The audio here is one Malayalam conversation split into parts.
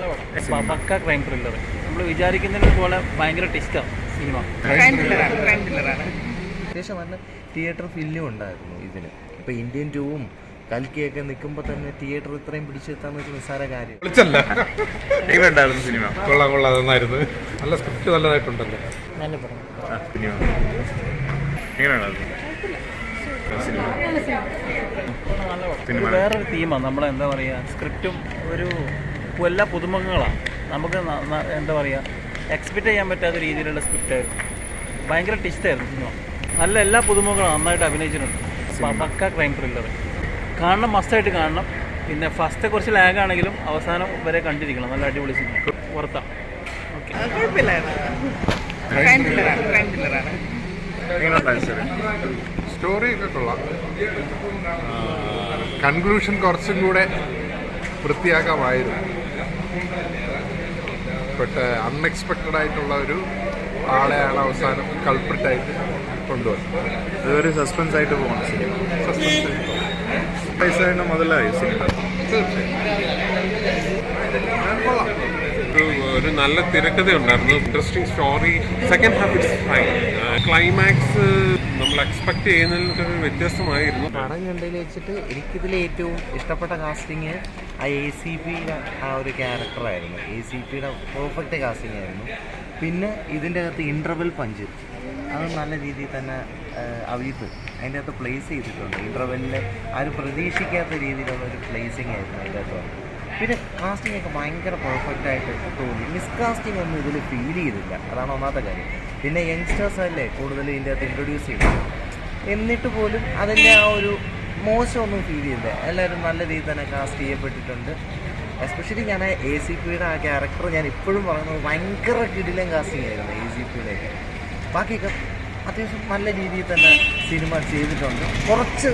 നല്ല പടം പക്ക ക്രൈം ത്രില്ലർ നമ്മൾ വിചാരിക്കുന്നതിനെ പോലെ ഭയങ്കര ടിസ്റ്റാണ് സിനിമ. അത്യാവശ്യം നല്ല തിയേറ്റർ ഫില്ലും ഉണ്ടായിരുന്നു ഇതിന്. ഇപ്പൊ ഇന്ത്യൻ ടൂവും കൽക്കിയൊക്കെ നിൽക്കുമ്പോൾ തന്നെ തിയേറ്റർ ഇത്രയും പിടിച്ചെത്താന്ന് വെച്ചാൽ നിസ്സാര കാര്യം. വിളിച്ചല്ല. എങ്ങനെയുണ്ടായിരുന്നു സിനിമ? കൊള്ളാം കൊള്ളാം നന്നായിരുന്നു. നല്ല സ്ക്രിപ്റ്റ് നല്ലതായിട്ടുണ്ടല്ലോ. നല്ല പടം. സിനിമ. സിനിമ? നല്ല സിനിമ. ഇത് വേറൊരു തീമാണ് നമ്മളെന്താ പറയുക സ്ക്രിപ്റ്റും ഒരു എല്ലാ പുതുമുഖങ്ങളാണ് നമുക്ക് എന്താ പറയുക എക്സ്പെക്റ്റ് ചെയ്യാൻ പറ്റാത്ത രീതിയിലുള്ള സ്ക്രിപ്റ്റായിരുന്നു ഭയങ്കര ടിസ്റ്റായിരുന്നു സിനിമ. നല്ല എല്ലാ പുതുമുഖങ്ങളും നന്നായിട്ട് അഭിനയിച്ചിട്ടുണ്ട്. പക്ക ക്രൈം ത്രില്ലർ കാണണം മസ്റ്റായിട്ട് കാണണം. പിന്നെ ഫസ്റ്റ് കുറച്ച് ലാഗ് ആണെങ്കിലും അവസാനം വരെ കണ്ടിരിക്കണം. നല്ല അടിപൊളി സിനിമ. ഓക്കെ എങ്ങനെയുണ്ടായിരുന്നു സ്റ്റോറി ഒക്കെ കൊള്ളാം. കൺക്ലൂഷൻ കുറച്ചും കൂടെ വൃത്തിയാക്കാമായിരുന്നു. ബട്ട് അൺഎക്സ്പെക്റ്റഡ് ആയിട്ടുള്ള ഒരു ആളെയാണ് അവസാനം കൾപ്രിറ്റായിട്ട് കൊണ്ടുവന്നത് ഇതൊരു സസ്പെൻസ് ആയിട്ട് പോകണം സിനിമ സസ്പെൻസ് പൈസ മുതലായി സിനിമ ഒരു നല്ല തിരക്കഥ ഉണ്ടായിരുന്നു. Interesting story second half it's fine climax നമ്മൾ എക്സ്പെക്ട് ചെയ്യുന്നതിൽ വ്യത്യസ്തമായിരുന്നു. പടം കണ്ടതിൽ വെച്ചിട്ട് എനിക്കിതിൽ ഏറ്റവും ഇഷ്ടപ്പെട്ട കാസ്റ്റിങ് ആ എ സി പിയുടെ ആ ഒരു ക്യാരക്ടറായിരുന്നു എ സി പിയുടെ പെർഫെക്റ്റ് കാസ്റ്റിംഗ് ആയിരുന്നു. പിന്നെ ഇതിന്റെ അകത്ത് ഇന്റർവെൽ പഞ്ച് അത് നല്ല രീതിയിൽ തന്നെ അവീത്ത് അതിന്റെ അകത്ത് പ്ലേസ് ചെയ്തിട്ടുണ്ട്. ഇന്റർവെല്ലിൽ ആരും പ്രതീക്ഷിക്കാത്ത രീതിയിലുള്ള ഒരു പ്ലേസിങ് ആയിരുന്നു അതിന്റെ അകത്ത് പിന്നെ കാസ്റ്റിംഗ് ഒക്കെ ഭയങ്കര പെർഫെക്റ്റ് ആയിട്ട് തോന്നി. മിസ്കാസ്റ്റിംഗ് ഒന്നും ഇതിൽ ഫീൽ ചെയ്തില്ല. അതാണ് ഒന്നാമത്തെ കാര്യം. പിന്നെ യങ്സ്റ്റേഴ്സ് അല്ലേ കൂടുതൽ ഇതിന്റെ അകത്ത് ഇൻട്രൊഡ്യൂസ് ചെയ്യുന്നത്? എന്നിട്ട് പോലും അതിന്റെ ആ ഒരു മോശമൊന്നും ഫീൽ ചെയ്തില്ല. എല്ലാവരും നല്ല രീതിയിൽ തന്നെ കാസ്റ്റ് ചെയ്യപ്പെട്ടിട്ടുണ്ട്. എസ്പെഷ്യലി ഞാൻ എ സി പിയുടെ ആ ക്യാരക്ടർ ഞാൻ ഇപ്പോഴും പറയുന്നത് ഭയങ്കര കിടിലം കാസ്റ്റിംഗ് ആയിരുന്നു എ സി പിയുടെ ബാക്കിയൊക്കെ അത്യാവശ്യം നല്ല രീതിയിൽ തന്നെ സിനിമ ചെയ്തിട്ടുണ്ട്. കുറച്ച്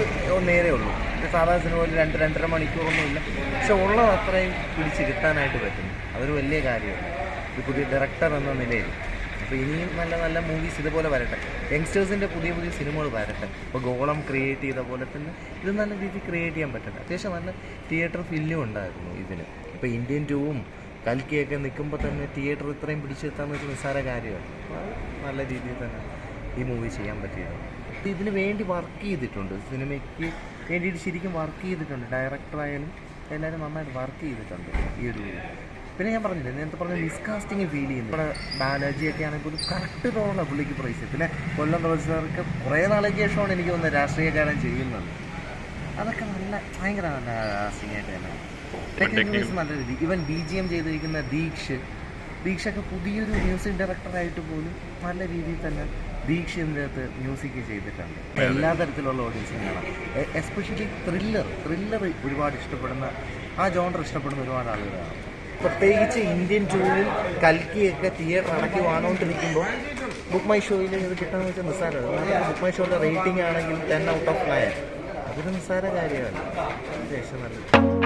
നേരെ ഉള്ളൂ. സാധാരണ പോലെ രണ്ട് രണ്ടര മണിക്കൂറൊന്നുമില്ല പക്ഷെ ഉള്ളത് അത്രയും പിടിച്ച് കിട്ടാനായിട്ട് പറ്റും അതൊരു വലിയ കാര്യമാണ്. ഒരു പുതിയ ഡയറക്ടർ എന്ന നിലയിൽ. അപ്പോൾ ഇനിയും നല്ല നല്ല മൂവീസ് ഇതുപോലെ വരട്ടെ. യങ്സ്റ്റേഴ്സിന്റെ പുതിയ പുതിയ സിനിമകൾ വരട്ടെ. ഇപ്പോൾ ഗോളം ക്രിയേറ്റ് ചെയ്ത പോലെ തന്നെ ഇത് നല്ല രീതിയിൽ ക്രിയേറ്റ് ചെയ്യാൻ പറ്റട്ടെ. അത്യാവശ്യം നല്ല തിയേറ്റർ ഫില്ലും ഉണ്ടായിരുന്നു ഇതിന്. ഇപ്പോൾ ഇന്ത്യൻ ടൂവും കൽക്കിയൊക്കെ നിൽക്കുമ്പോൾ തന്നെ തിയേറ്റർ ഇത്രയും പിടിച്ചെത്താന്ന് വെച്ചാൽ നിസ്സാര കാര്യമാണ്. അപ്പോൾ നല്ല രീതിയിൽ തന്നെ ഈ മൂവി ചെയ്യാൻ പറ്റിയത്. ഇതിന് വേണ്ടി വർക്ക് ചെയ്തിട്ടുണ്ട്. സിനിമയ്ക്ക് വേണ്ടിയിട്ട് ശരിക്കും വർക്ക് ചെയ്തിട്ടുണ്ട്. ഡയറക്ടറായാലും എല്ലാവരും നന്നായിട്ട് വർക്ക് ചെയ്തിട്ടുണ്ട് ഈ ഒരു പിന്നെ ഞാൻ പറഞ്ഞില്ലേ നേരത്തെ പറഞ്ഞ മിസ്കാസ്റ്റിംഗ് ഫീൽ ചെയ്യുന്നു. നമ്മുടെ ബാനർജിയൊക്കെ ആണെങ്കിൽ ഒരു കറക്റ്റ് റോളാണ് പുള്ളിക്ക് പ്രൈസ് പിന്നെ കൊല്ലം റോജർക്ക് കുറേ നാളേക്ക് ശേഷമാണ് എനിക്ക് തോന്നുന്നത് രാഷ്ട്രീയക്കാരൻ ചെയ്യുന്നത്. അതൊക്കെ നല്ല ഭയങ്കര നല്ല കാസ്റ്റിംഗ് ആയിട്ട് തന്നെ. നല്ല രീതി ഇവൻ ബി ജി എം ചെയ്തിരിക്കുന്ന ദീക്ഷ്. ദീക്ഷൊക്കെ പുതിയൊരു മ്യൂസിക് ഡയറക്ടറായിട്ട് പോലും നല്ല രീതിയിൽ തന്നെ ദീക്ഷ ഇതിനകത്ത് മ്യൂസിക് ചെയ്തിട്ടുണ്ട്. എല്ലാ തരത്തിലുള്ള ഓഡിയൻസിനും കാണാം. എസ്പെഷ്യലി ത്രില്ലർ ത്രില്ലർ ഒരുപാട് ഇഷ്ടപ്പെടുന്ന ആ ജോണ്ടർ ഇഷ്ടപ്പെടുന്ന ഒരുപാട് ആളുകളാണ്. പ്രത്യേകിച്ച് ഇന്ത്യൻ ടൂവും കൽക്കിയൊക്കെ തിയേറ്റർ അടക്കി വാങ്ങുകൊണ്ടിരിക്കുമ്പോൾ ബുക്ക് മൈ ഷോയിൽ ഇത് കിട്ടണമെന്ന് വെച്ചാൽ നിസ്സാരമാണ് ബുക്ക് മൈ ഷോയുടെ റേറ്റിംഗ് ആണെങ്കിൽ ടെൻ ഔട്ട് ഓഫ് നയൻ അതൊരു നിസ്സാര കാര്യമാണ്. ശേഷം നല്ലത്.